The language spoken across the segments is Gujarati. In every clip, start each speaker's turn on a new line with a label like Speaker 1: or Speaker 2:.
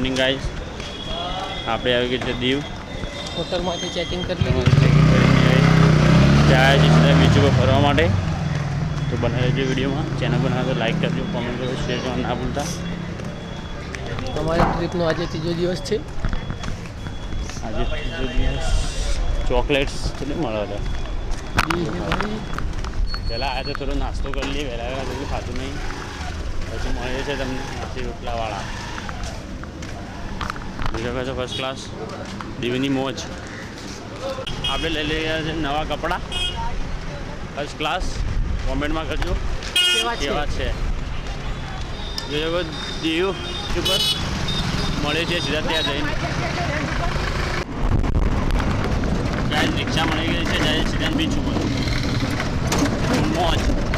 Speaker 1: મોર્નિંગ ગાઈઝ આપણે આવી ગઈ છે દીવ.
Speaker 2: હોટલમાંથી ચેકિંગ કરી.
Speaker 1: ત્યાં જ સીધા બીચ ઉપર ફરવા માટે તો બનાવી રહેજો વિડીયોમાં. ચેનલ બનાવે તો લાઈક કરજો કોમેન્ટ કરો શેર કરવા ના ભૂલતા.
Speaker 2: તમારી ટ્રીપનો આજે ત્રીજો દિવસ છે.
Speaker 1: આજે ત્રીજો દિવસ ચોકલેટ્સ કેટલી મળે હતા.
Speaker 2: દી
Speaker 1: પહેલાં આવ્યા તો થોડો નાસ્તો કરી લઈએ વહેલા વહેલા બધું ખાધું નહીં. પછી મળે છે તમને નાસી રોટલાવાળા. કહો છો ફર્સ્ટ ક્લાસ દીવની મોજ. આપણે લઈ લઈએ છે નવા કપડાં. ફર્સ્ટ ક્લાસ કોમેન્ટમાં કરજો.
Speaker 2: કેવા છે?
Speaker 1: જોજો કહો દીવ ઉપર મળે છે સીધા ત્યાં જઈને. જાય રિક્ષા મળી ગઈ છે જાય સીધા બીચ ઉપર. મોજ.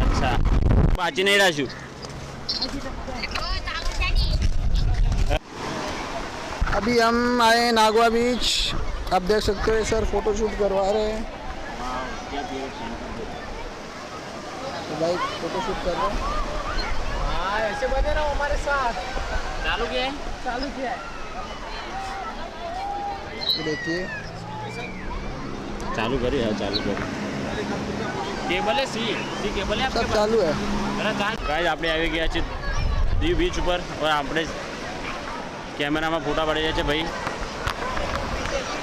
Speaker 1: अच्छा बाची नहीं राशु
Speaker 3: अभी हम आए नागवा बीच। आप देख सकते हो सर फ़ोटो शूट करवा रहे हैं। तो भाई फ़ोटो शूट कर रहे हैं।
Speaker 2: हाँ ऐसे बने रहो हमारे साथ।
Speaker 1: चालू क्या है?
Speaker 2: चालू किया है।
Speaker 3: देखिए।
Speaker 1: चालू करी यार चालू करी કેબલ હે સી સી કેબલ હે
Speaker 3: सब चालू है
Speaker 1: ગાઈઝ આપણે આવી ગયા છીએ દીવ બીચ ઉપર और આપણે कैमरा में फोटा पड़ जाए भाई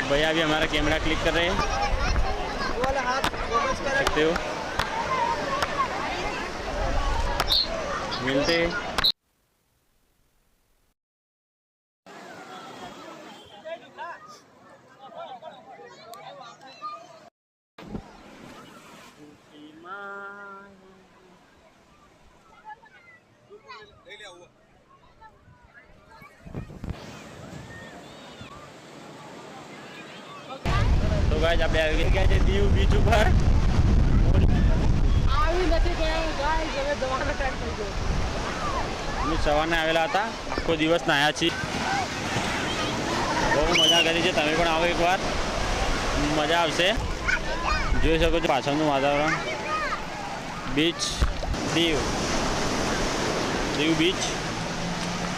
Speaker 1: भैया अभी हमारा कैमरा क्लिक कर रहे हैं सकते हो मिलते हैं તો ગાઈઝ આપણે આવી ગયા છે દીવ બીચ ઉપર.
Speaker 2: આવી નથી ગયા. ગાઈસ હવે દવાનો ટાઈમ થઈ ગયો.
Speaker 1: અમે સવારના આવેલા હતા. આખો દિવસ નાયા છીએ. બહુ મજા કરી છે. તમે પણ આવો એકવાર. મજા આવશે. જોઈ શકો છો પાછળનું વાતાવરણ. Beach Diu. Diu beach.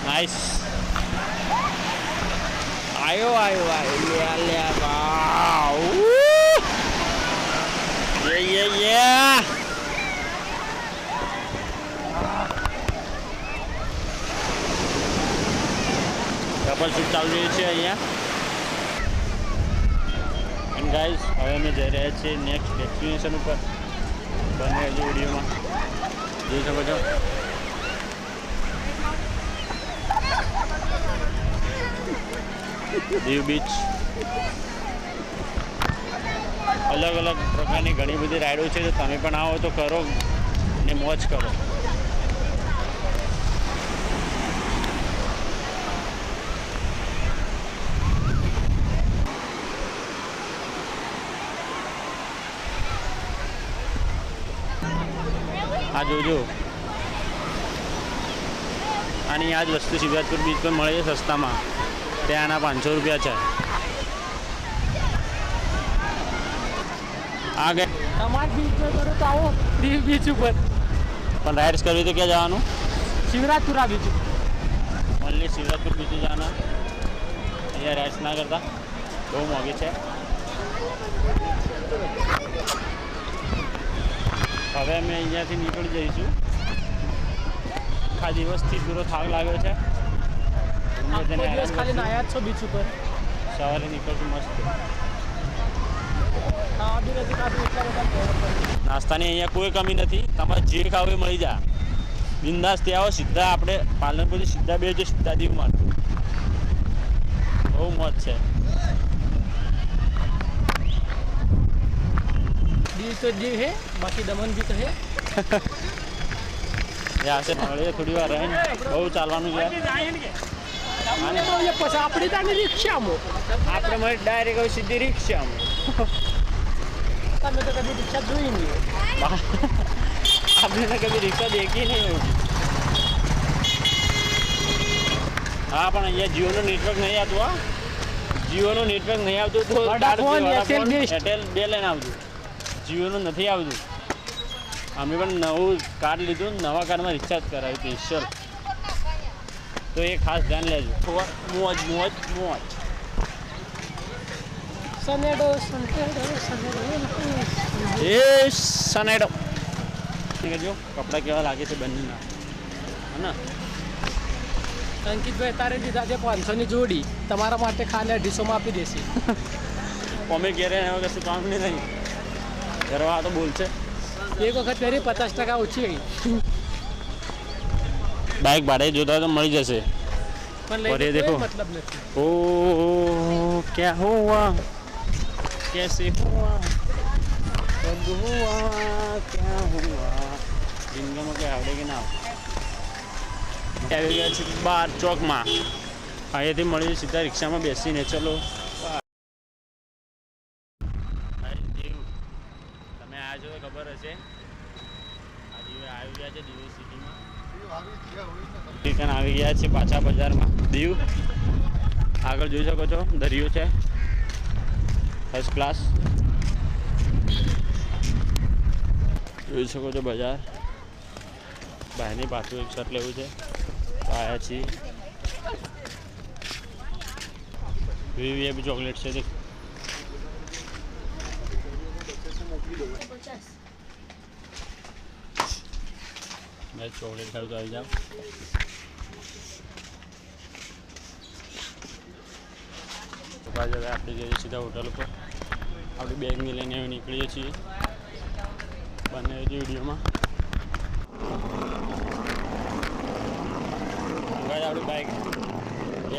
Speaker 1: Nice આયો આયો આવ્યો લ્યા લે wow. Yeah. Yeah couple shoot ચાલુ રહ્યું છે અહીંયા. એન્ડ ગાઈઝ હવે અમે જઈ રહ્યા છીએ નેક્સ્ટ ડેસ્ટિનેશન ઉપર. બને હજુ વિડીયોમાં. જોઈ શકો છો. દીવ બીચ અલગ અલગ પ્રકારની ઘણી બધી રાઈડો છે તો તમે પણ આવો તો કરો ને મોજ કરો. આ જોજો. આની આ જ વસ્તુ શિવરાજપુર બીચ પર મળે છે સસ્તામાં. ત્યાં આના પાંચસો રૂપિયા છે. આ ગયા
Speaker 2: તમારે બીચ પર કરો તો આવો દીવ બીચ ઉપર
Speaker 1: પણ રાઇડ્સ કરવી તો ક્યાં જવાનું
Speaker 2: શિવરાજપુરા બીચ ઉપર
Speaker 1: ઓનલી શિવરાજપુર બીચ જવાના અહીંયા રાઇડ્સ ના કરતા બહુ મોંઘી છે હવે અમે અહીંયાથી નીકળી જઈશું આખા દિવસથી પૂરો થાક લાગ્યો છે
Speaker 2: આખો
Speaker 1: તેને
Speaker 2: દિવસ
Speaker 1: આરામ
Speaker 2: ખાલી
Speaker 1: કરશું.
Speaker 2: નાયા જ છો બીચ ઉપર
Speaker 1: સવારે નીકળશું મસ્ત
Speaker 2: ખાવા બી નથી ખાધું એટલા બધા પહોંચ પર.
Speaker 1: નાસ્તાની અહીંયા કોઈ કમી નથી. તમારે જે ખાવું એ મળી જાય. બિંદાસ ત્યાં આવો સીધા આપણે પાલનપુરથી સીધા બે છે સીધા દીવ મારતું બહુ મોજ છે.
Speaker 2: દીવ તો દીવ હે બાકી દમન બી તો હે.
Speaker 1: યા છે મળીએ થોડી વાર રહે બહુ ચાલવાનું છે.
Speaker 2: આપણે તો પછી આપણી તાની રિક્ષામાં.
Speaker 1: આપણે મળી ડાયરેક્ટ હવે સીધી રિક્ષામાં.
Speaker 2: તમે તો કદી રિક્ષા જોઈ નહીં
Speaker 1: બા- आपने तो कभी रिक्शा देखी नहीं होगी હા પણ અહીંયા જીઓનું નેટવર્ક નહીં આવતું હા જીઓનું નેટવર્ક નહીં આવતું તો
Speaker 2: Vodafone,
Speaker 1: card-
Speaker 2: Airtel
Speaker 1: Vodafone,
Speaker 2: best.
Speaker 1: Airtel બે લઈને આવતું જીઓનું નથી આવતું અમે પણ નવું કાર્ડ લીધું ને નવા કાર્ડમાં રિચાર્જ કરાવ્યું સ્પેશિયલ તો એ ખાસ ધ્યાન લેજો મોજ મોજ મોજ
Speaker 2: સનેડો સનેડો સનેડો
Speaker 1: એ સનેડો જો કપડાં કેવા લાગે છે બંનેના હે ને
Speaker 2: અંકિતભાઈ તારે દીધા છે પાંચસોની જોડી તમારા માટે ખાલી અઢીસોમાં આપી દેશે
Speaker 1: અમે ઘેરે એવા કશું કામ નહીં નહીં ઘરવા તો બોલશે
Speaker 2: એક વખત પહેરી પચાસ ટકા ઓછી ગઈ
Speaker 1: બાઇક ભાડે જોતા હોય તો મળી જશે
Speaker 2: પણ
Speaker 1: और ये
Speaker 2: લઈ
Speaker 1: देखो।
Speaker 2: કોઈ મતલબ નથી
Speaker 1: ओ क्या हुआ कैसे हुआ कब हुआ क्या हुआ જિંદગીમાં કંઈ આવડે કે ના આવડે? આવી ગયા છે બાર ચોકમાં અહીંયાથી મળી સીધા રિક્ષામાં બેસીને ચલો અરે દેવ, તમે આવ્યા છો તો ખબર હશે આ દીવે આવી ગયા છે દીવ સિટીમાં રિટર્ન આવી ગયા છે પાછા બજારમાં દીવ આગળ જોઈ શકો છો દરિયો છે ફર્સ્ટ ક્લાસ જોઈ શકો છો બજાર. બહારની પાછું એક શર્ટ લેવું છે. તો આવ્યા છીએ વીવી બી ચોકલેટ છે, દેખ. મેં ચોકલેટ ખાવું તો આવી પાછા હવે આપણે જઈએ સીધા હોટલ ઉપર. આપણી બેગને લઈને હવે નીકળીએ છીએ. બંને વિડીયોમાં. આપણી બાઇક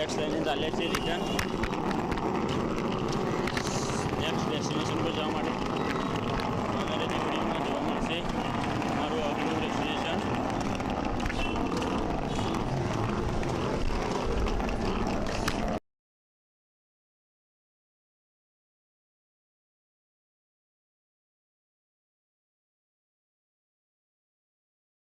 Speaker 1: એક્સ લઈને ચાલીએ છીએ રિટર્ન નેક્સ્ટ ડેસ્ટિનેશન પર જવા માટે.